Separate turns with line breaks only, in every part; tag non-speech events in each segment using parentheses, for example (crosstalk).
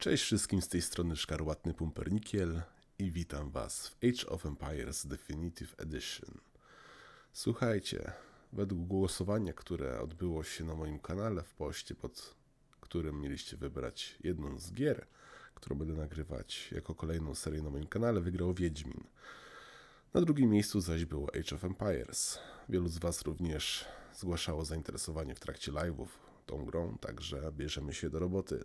Cześć wszystkim z tej strony Szkarłatny Pumpernikiel i witam Was w Age of Empires Definitive Edition. Słuchajcie, według głosowania, które odbyło się na moim kanale w poście, pod którym mieliście wybrać jedną z gier, którą będę nagrywać jako kolejną serię na moim kanale, wygrał Wiedźmin. Na drugim miejscu zaś było Age of Empires. Wielu z Was również zgłaszało zainteresowanie w trakcie live'ów tą grą, także bierzemy się do roboty.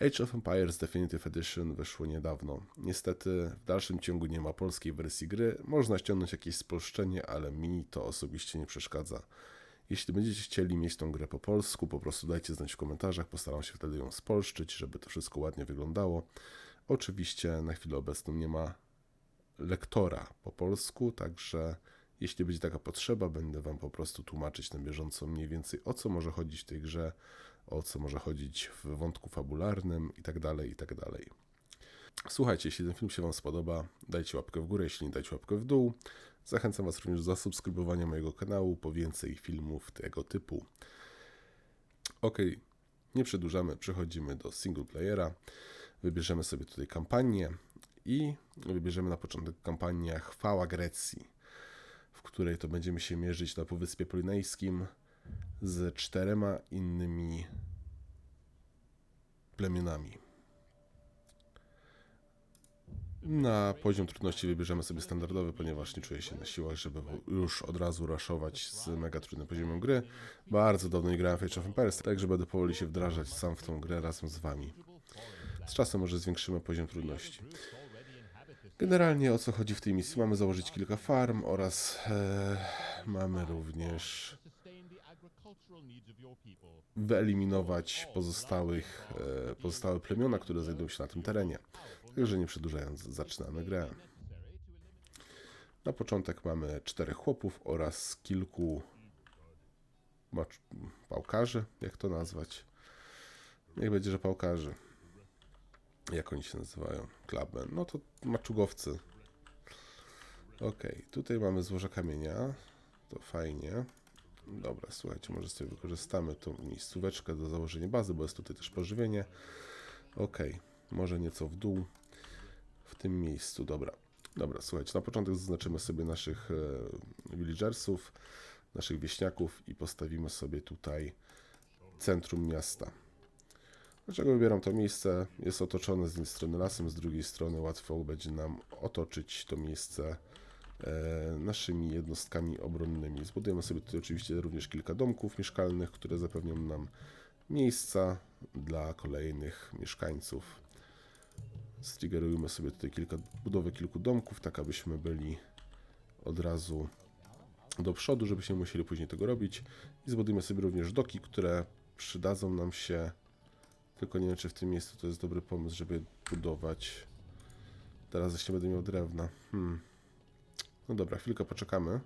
Age of Empires Definitive Edition wyszło niedawno. Niestety w dalszym ciągu nie ma polskiej wersji gry. Można ściągnąć jakieś spolszczenie, ale mi to osobiście nie przeszkadza. Jeśli będziecie chcieli mieć tą grę po polsku, po prostu dajcie znać w komentarzach, postaram się wtedy ją spolszczyć, żeby to wszystko ładnie wyglądało. Oczywiście na chwilę obecną nie ma lektora po polsku, także jeśli będzie taka potrzeba, będę Wam po prostu tłumaczyć na bieżąco mniej więcej o co może chodzić w tej grze, o co może chodzić w wątku fabularnym itd., itd. Słuchajcie, jeśli ten film się Wam spodoba, dajcie łapkę w górę, jeśli nie dajcie łapkę w dół. Zachęcam Was również do zasubskrybowania mojego kanału po więcej filmów tego typu. Ok, nie przedłużamy, przechodzimy do single playera. Wybierzemy sobie tutaj kampanię i wybierzemy na początek kampanię Chwała Grecji, w której to będziemy się mierzyć na Półwyspie Polinejskim z czterema innymi plemionami. Na poziom trudności wybierzemy sobie standardowy, ponieważ nie czuję się na siłach, żeby już od razu raszować z mega trudnym poziomem gry. Bardzo dawno nie grałem w Age of Empires, także będę powoli się wdrażać sam w tą grę razem z Wami. Z czasem może zwiększymy poziom trudności. Generalnie o co chodzi w tej misji? Mamy założyć kilka farm oraz e, mamy również wyeliminować pozostałych, e, pozostałe plemiona, które znajdują się na tym terenie. Także nie przedłużając, zaczynamy grę. Na początek mamy czterech chłopów oraz kilku pałkarzy, jak to nazwać. Niech będzie, że pałkarzy. Jak oni się nazywają? Klabben. No to maczugowcy. Ok, tutaj mamy złoże kamienia. To fajnie. Dobra, słuchajcie, może sobie wykorzystamy tą miejscóweczkę do założenia bazy, bo jest tutaj też pożywienie. Ok, może nieco w dół w tym miejscu, dobra. Dobra, słuchajcie, na początek zaznaczymy sobie naszych e, villagersów, naszych wieśniaków i postawimy sobie tutaj centrum miasta. Dlaczego wybieram to miejsce? Jest otoczone z jednej strony lasem, z drugiej strony łatwo będzie nam otoczyć to miejsce naszymi jednostkami obronnymi. Zbudujemy sobie tutaj oczywiście również kilka domków mieszkalnych, które zapewnią nam miejsca dla kolejnych mieszkańców. Striggerujemy sobie tutaj kilka, budowę kilku domków, tak abyśmy byli od razu do przodu, żebyśmy musieli później tego robić. I zbudujemy sobie również doki, które przydadzą nam się tylko nie wiem, czy w tym miejscu to jest dobry pomysł, żeby budować. Teraz jeszcze będę miał drewna. Hmm. No dobra, chwilkę poczekamy.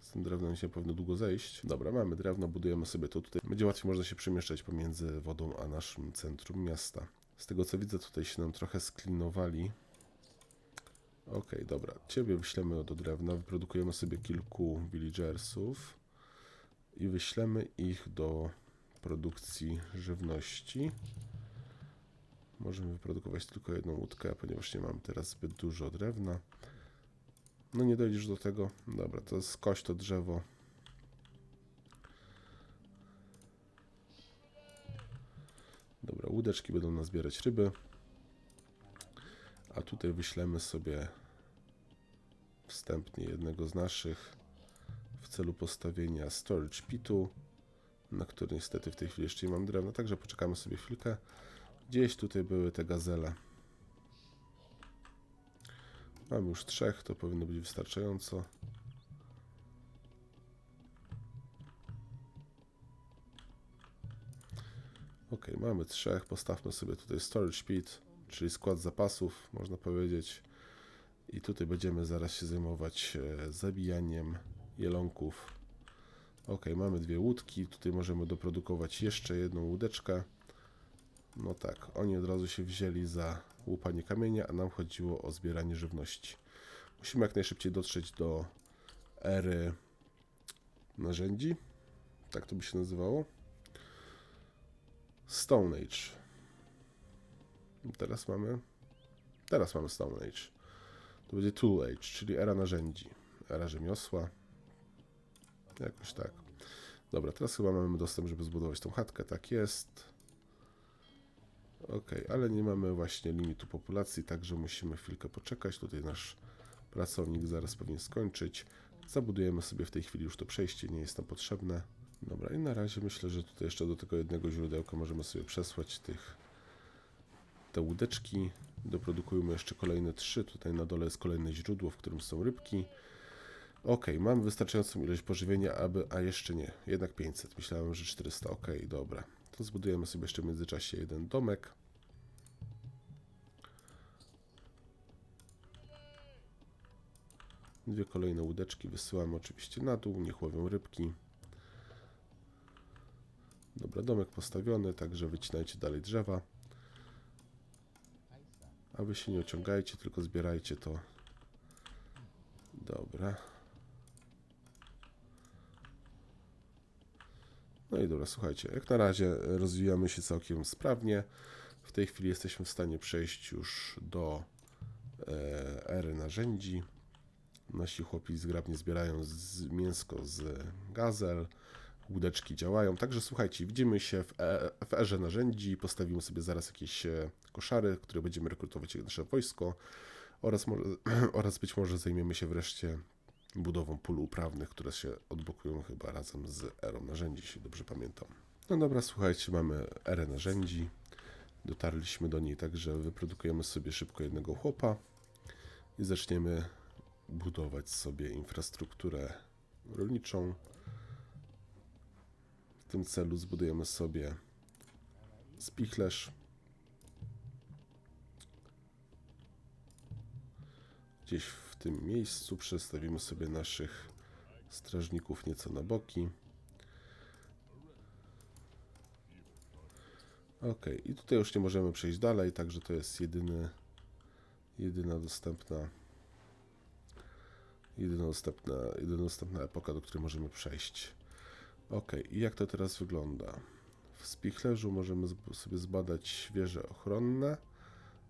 Z tym drewnem się powinno długo zejść. Dobra, mamy drewno, budujemy sobie to tutaj. Będzie łatwiej można się przemieszczać pomiędzy wodą a naszym centrum miasta. Z tego co widzę, tutaj się nam trochę sklinowali. Ok, dobra. Ciebie wyślemy do drewna. Wyprodukujemy sobie kilku villagersów i wyślemy ich do produkcji żywności. Możemy wyprodukować tylko jedną łódkę, ponieważ nie mam teraz zbyt dużo drewna. No nie dojdziesz do tego. Dobra, to skoś to drzewo. Dobra, łódeczki będą nazbierać ryby. A tutaj wyślemy sobie wstępnie jednego z naszych w celu postawienia storage pitu, na który niestety w tej chwili jeszcze nie mam drewna, także poczekamy sobie chwilkę. Gdzieś tutaj były te gazele. Mam już trzech, to powinno być wystarczająco. Ok, mamy trzech. Postawmy sobie tutaj storage pit, czyli skład zapasów, można powiedzieć. I tutaj będziemy zaraz się zajmować e, zabijaniem jelonków. Ok, mamy dwie łódki. Tutaj możemy doprodukować jeszcze jedną łódeczkę. No tak, oni od razu się wzięli za łupanie kamienia, a nam chodziło o zbieranie żywności. Musimy jak najszybciej dotrzeć do ery narzędzi. Tak to by się nazywało. Stone Age. Teraz mamy. Teraz mamy Stone Age. To będzie Tool Age, czyli era narzędzi. Era rzemiosła. Jakoś tak. Dobra, teraz chyba mamy dostęp, żeby zbudować tą chatkę. Tak jest. Ok, ale nie mamy właśnie limitu populacji, także musimy chwilkę poczekać. Tutaj nasz pracownik zaraz powinien skończyć. Zabudujemy sobie w tej chwili już to przejście, nie jest nam potrzebne. Dobra, i na razie myślę, że tutaj jeszcze do tego jednego źródełka możemy sobie przesłać tych te łódeczki. Doprodukujemy jeszcze kolejne trzy. Tutaj na dole jest kolejne źródło, w którym są rybki. Ok, mamy wystarczającą ilość pożywienia, aby... A jeszcze nie, jednak 500. Myślałem, że 400. Ok, dobra. To zbudujemy sobie jeszcze w międzyczasie jeden domek. Dwie kolejne łódeczki wysyłamy oczywiście na dół, niech łowią rybki. Dobra, domek postawiony, także wycinajcie dalej drzewa. A wy się nie ociągajcie, tylko zbierajcie to. Dobra. No i dobra, słuchajcie, jak na razie rozwijamy się całkiem sprawnie. W tej chwili jesteśmy w stanie przejść już do e, ery narzędzi. Nasi chłopi zgrabnie zbierają z, mięsko z gazel, łódeczki działają. Także słuchajcie, widzimy się w, e, w erze narzędzi. Postawimy sobie zaraz jakieś e, koszary, które będziemy rekrutować jak nasze wojsko oraz, może, (clears throat) oraz być może zajmiemy się wreszcie budową pól uprawnych, które się odblokują chyba razem z erą narzędzi, jeśli dobrze pamiętam. No dobra, słuchajcie, mamy erę narzędzi. Dotarliśmy do niej, także wyprodukujemy sobie szybko jednego chłopa i zaczniemy budować sobie infrastrukturę rolniczą. W tym celu zbudujemy sobie spichlerz. Gdzieś w tym miejscu przestawimy sobie naszych strażników nieco na boki. Ok, i tutaj już nie możemy przejść dalej, także to jest jedyny, jedyna dostępna jedyna dostępna, jedyna epoka, do której możemy przejść. Ok, i jak to teraz wygląda? W spichlerzu możemy sobie zbadać wieże ochronne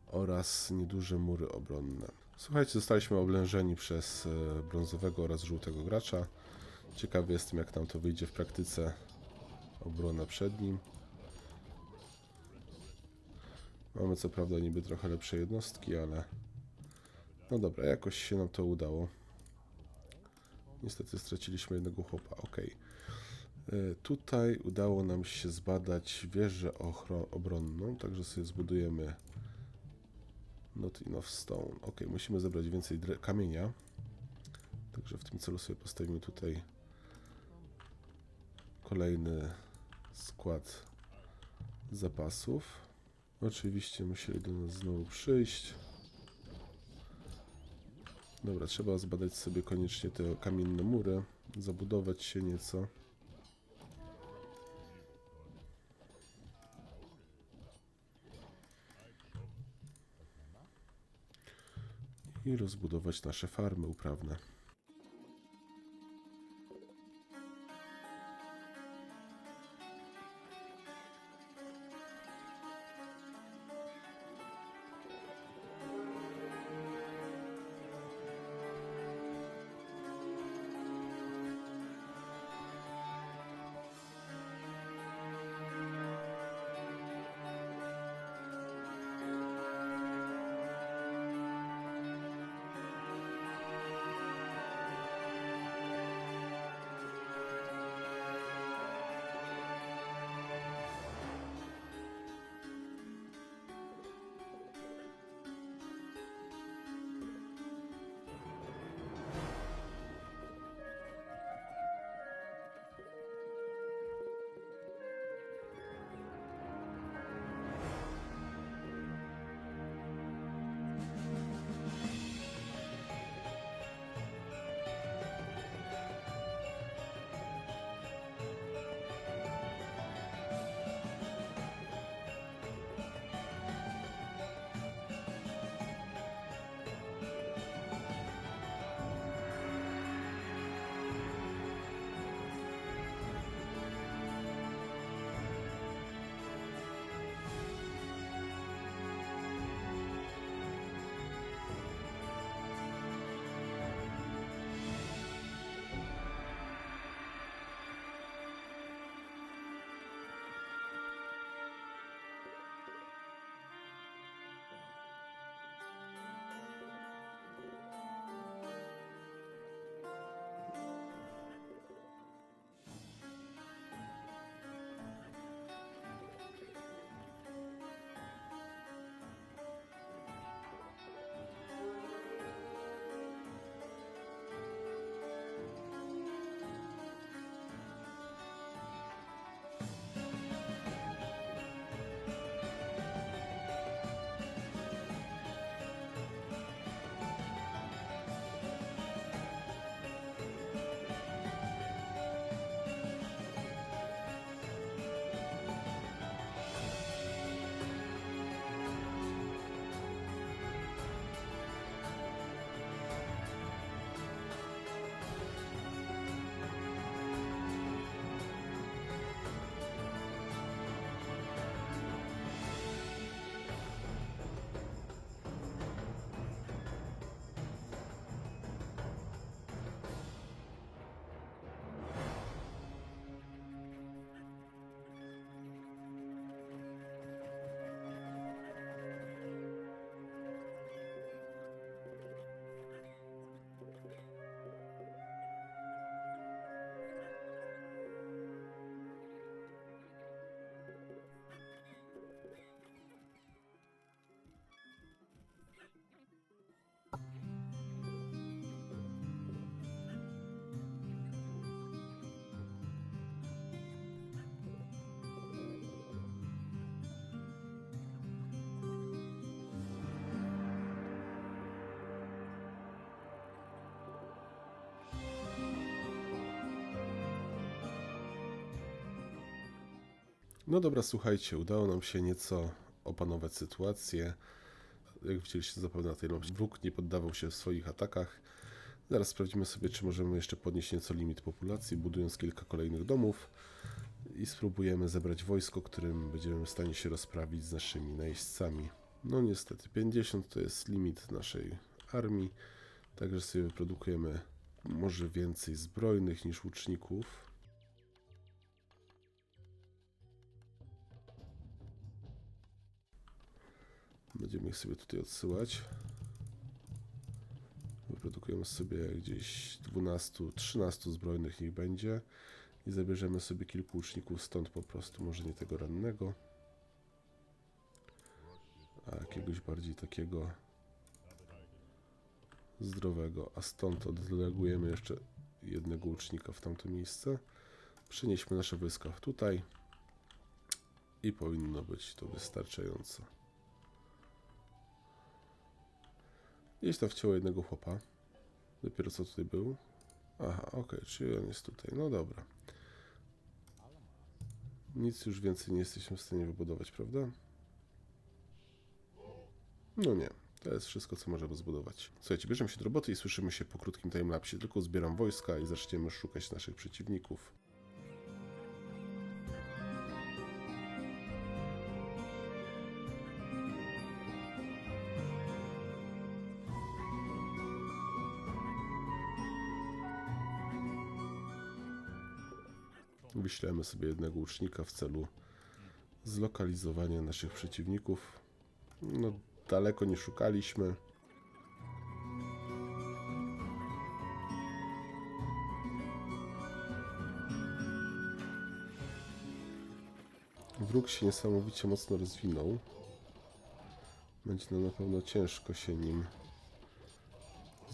oraz nieduże mury obronne. Słuchajcie, zostaliśmy oblężeni przez e, brązowego oraz żółtego gracza. Ciekawy jestem, jak nam to wyjdzie w praktyce. Obrona przed nim. Mamy co prawda niby trochę lepsze jednostki, ale no dobra, jakoś się nam to udało. Niestety straciliśmy jednego chłopa. Ok. Tutaj udało nam się zbadać wieżę obronną, także sobie zbudujemy not enough stone. Ok, musimy zebrać więcej kamienia. Także w tym celu sobie postawimy tutaj kolejny skład zapasów. Oczywiście musieli do nas znowu przyjść. Dobra, trzeba zbadać sobie koniecznie te kamienne mury, zabudować się nieco. I rozbudować nasze farmy uprawne. No dobra, słuchajcie, udało nam się nieco opanować sytuację. Jak widzieliście zapewne na tej mapie, wróg nie poddawał się w swoich atakach. Zaraz sprawdzimy sobie, czy możemy jeszcze podnieść nieco limit populacji, budując kilka kolejnych domów i spróbujemy zebrać wojsko, którym będziemy w stanie się rozprawić z naszymi najeźdźcami. No niestety, 50 to jest limit naszej armii, także sobie wyprodukujemy może więcej zbrojnych niż łuczników. Będziemy ich sobie tutaj odsyłać. Wyprodukujemy sobie gdzieś 12-13 zbrojnych niech będzie i zabierzemy sobie kilku łuczników stąd po prostu, może nie tego rannego, a jakiegoś bardziej takiego zdrowego, a stąd oddelegujemy jeszcze jednego łucznika w tamto miejsce. Przenieśmy nasze wojska tutaj i powinno być to wystarczająco. Gdzieś tam wcięło jednego chłopa. Dopiero co tutaj był. Aha, okej, czyli on jest tutaj. No dobra. Nic już więcej nie jesteśmy w stanie wybudować, prawda? No nie. To jest wszystko, co możemy zbudować. Słuchajcie, bierzemy się do roboty i słyszymy się po krótkim timelapsie. Tylko zbieram wojska i zaczniemy szukać naszych przeciwników. Wyślemy sobie jednego łucznika w celu zlokalizowania naszych przeciwników. No, daleko nie szukaliśmy. Wróg się niesamowicie mocno rozwinął. Będzie nam na pewno ciężko się nim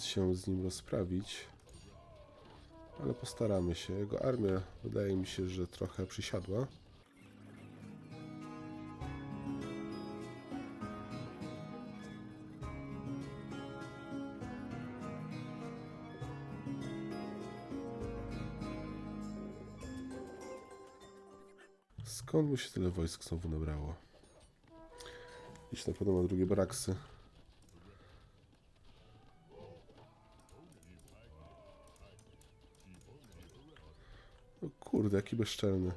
się z nim rozprawić. Ale postaramy się. Jego armia wydaje mi się, że trochę przysiadła. Skąd mu się tyle wojsk znowu nabrało? Gdzieś na pewno ma drugie baraksy. Kurde, jaki bezczelny.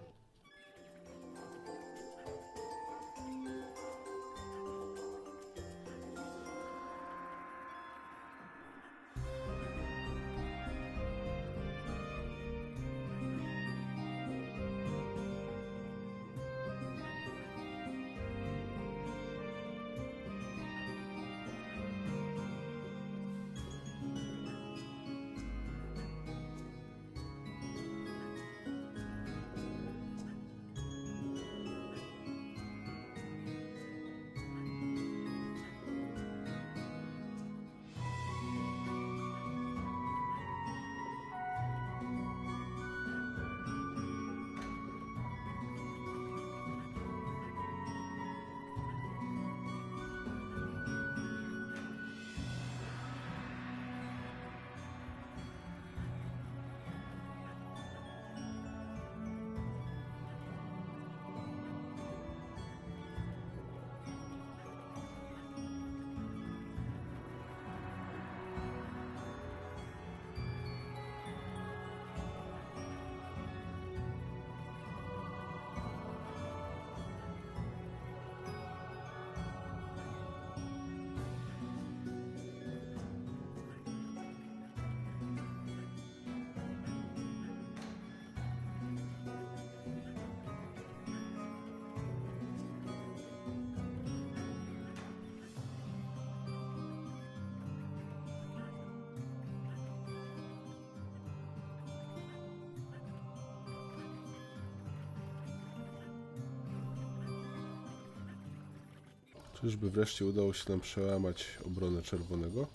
Czyżby wreszcie udało się nam przełamać obronę czerwonego?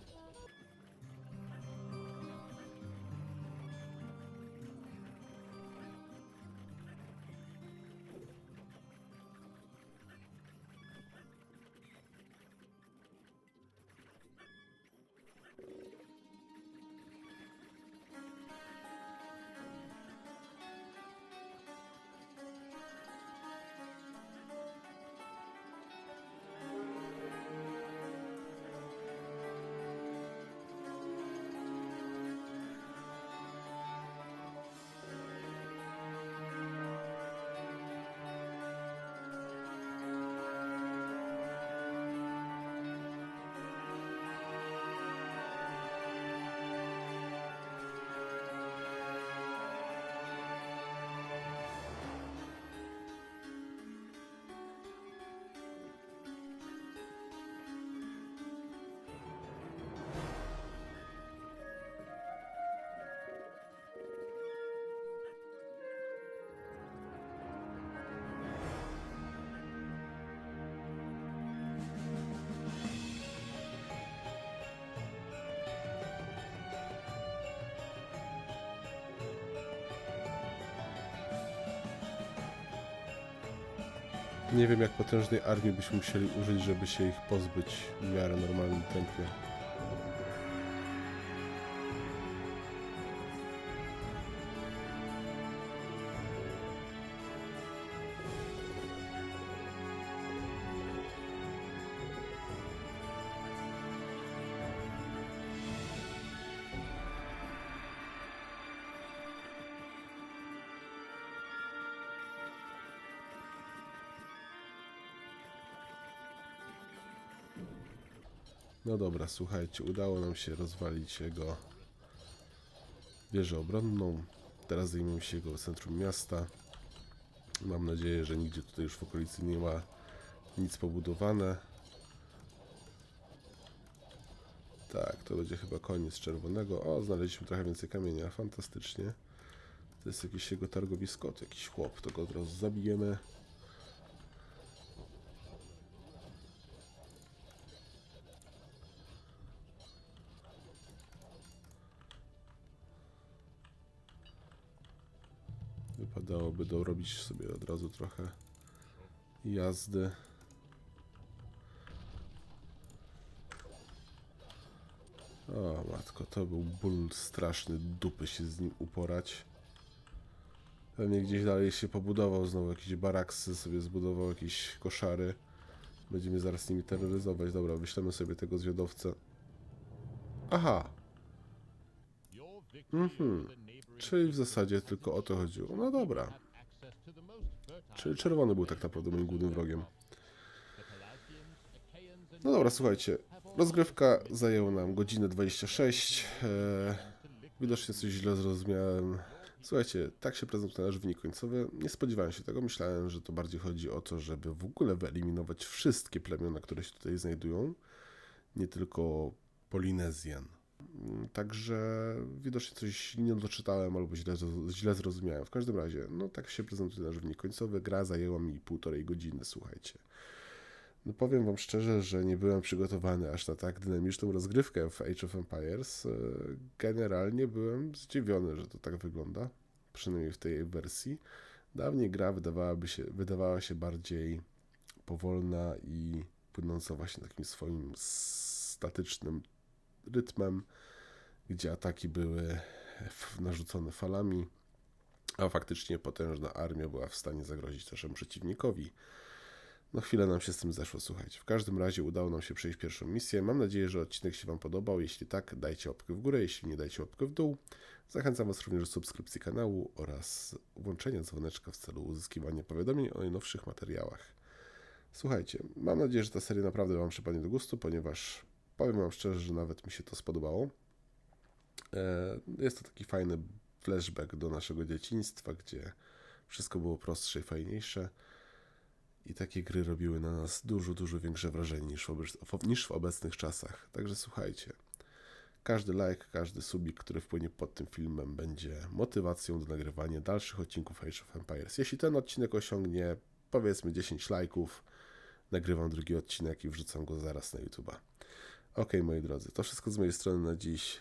Nie wiem, jak potężnej armii byśmy musieli użyć, żeby się ich pozbyć w miarę normalnym tempie. No dobra, słuchajcie, udało nam się rozwalić jego wieżę obronną. Teraz zajmiemy się jego centrum miasta. Mam nadzieję, że nigdzie tutaj już w okolicy nie ma nic pobudowane. Tak, to będzie chyba koniec czerwonego. O, znaleźliśmy trochę więcej kamienia, fantastycznie. To jest jakieś jego targowisko, to jakiś chłop, to go od razu zabijemy. Wypadałoby dorobić sobie od razu trochę jazdy. O matko, to był ból straszny, dupy się z nim uporać. Pewnie gdzieś dalej się pobudował znowu jakieś baraksy, sobie zbudował jakieś koszary. Będziemy zaraz nimi terroryzować. Dobra, wyślemy sobie tego zwiadowcę. Aha,
Mhm.
czyli w zasadzie tylko o to chodziło. No dobra. Czyli czerwony był tak naprawdę moim głównym wrogiem. No dobra, słuchajcie. Rozgrywka zajęła nam godzinę 26. Eee, widocznie coś źle zrozumiałem. Słuchajcie, tak się prezentuje nasz wynik końcowy. Nie spodziewałem się tego. Myślałem, że to bardziej chodzi o to, żeby w ogóle wyeliminować wszystkie plemiona, które się tutaj znajdują. Nie tylko Polinezjan. Także widocznie coś nie doczytałem albo źle, źle zrozumiałem. W każdym razie, no tak się prezentuje nasz wynik końcowy. Gra zajęła mi półtorej godziny, słuchajcie. No powiem wam szczerze, że nie byłem przygotowany aż na tak dynamiczną rozgrywkę w Age of Empires. E, Generalnie byłem zdziwiony, że to tak wygląda, przynajmniej w tej wersji. Dawniej gra wydawałaby się, wydawała się bardziej powolna i płynąca właśnie takim swoim statycznym rytmem, gdzie ataki były narzucone falami, a faktycznie potężna armia była w stanie zagrozić naszemu przeciwnikowi. No chwilę nam się z tym zeszło, słuchajcie. W każdym razie udało nam się przejść pierwszą misję. Mam nadzieję, że odcinek się Wam podobał. Jeśli tak, dajcie łapkę w górę, jeśli nie, dajcie łapkę w dół. Zachęcam Was również do subskrypcji kanału oraz włączenia dzwoneczka w celu uzyskiwania powiadomień o najnowszych materiałach. Słuchajcie, mam nadzieję, że ta seria naprawdę Wam przypadnie do gustu, ponieważ powiem Wam szczerze, że nawet mi się to spodobało. E, Jest to taki fajny flashback do naszego dzieciństwa, gdzie wszystko było prostsze i fajniejsze. I takie gry robiły na nas dużo, dużo większe wrażenie niż w, niż w obecnych czasach. Także słuchajcie, każdy like, każdy subik, który wpłynie pod tym filmem, będzie motywacją do nagrywania dalszych odcinków Age of Empires. Jeśli ten odcinek osiągnie powiedzmy 10 lajków, nagrywam drugi odcinek i wrzucam go zaraz na YouTube'a. Ok, moi drodzy, to wszystko z mojej strony na dziś.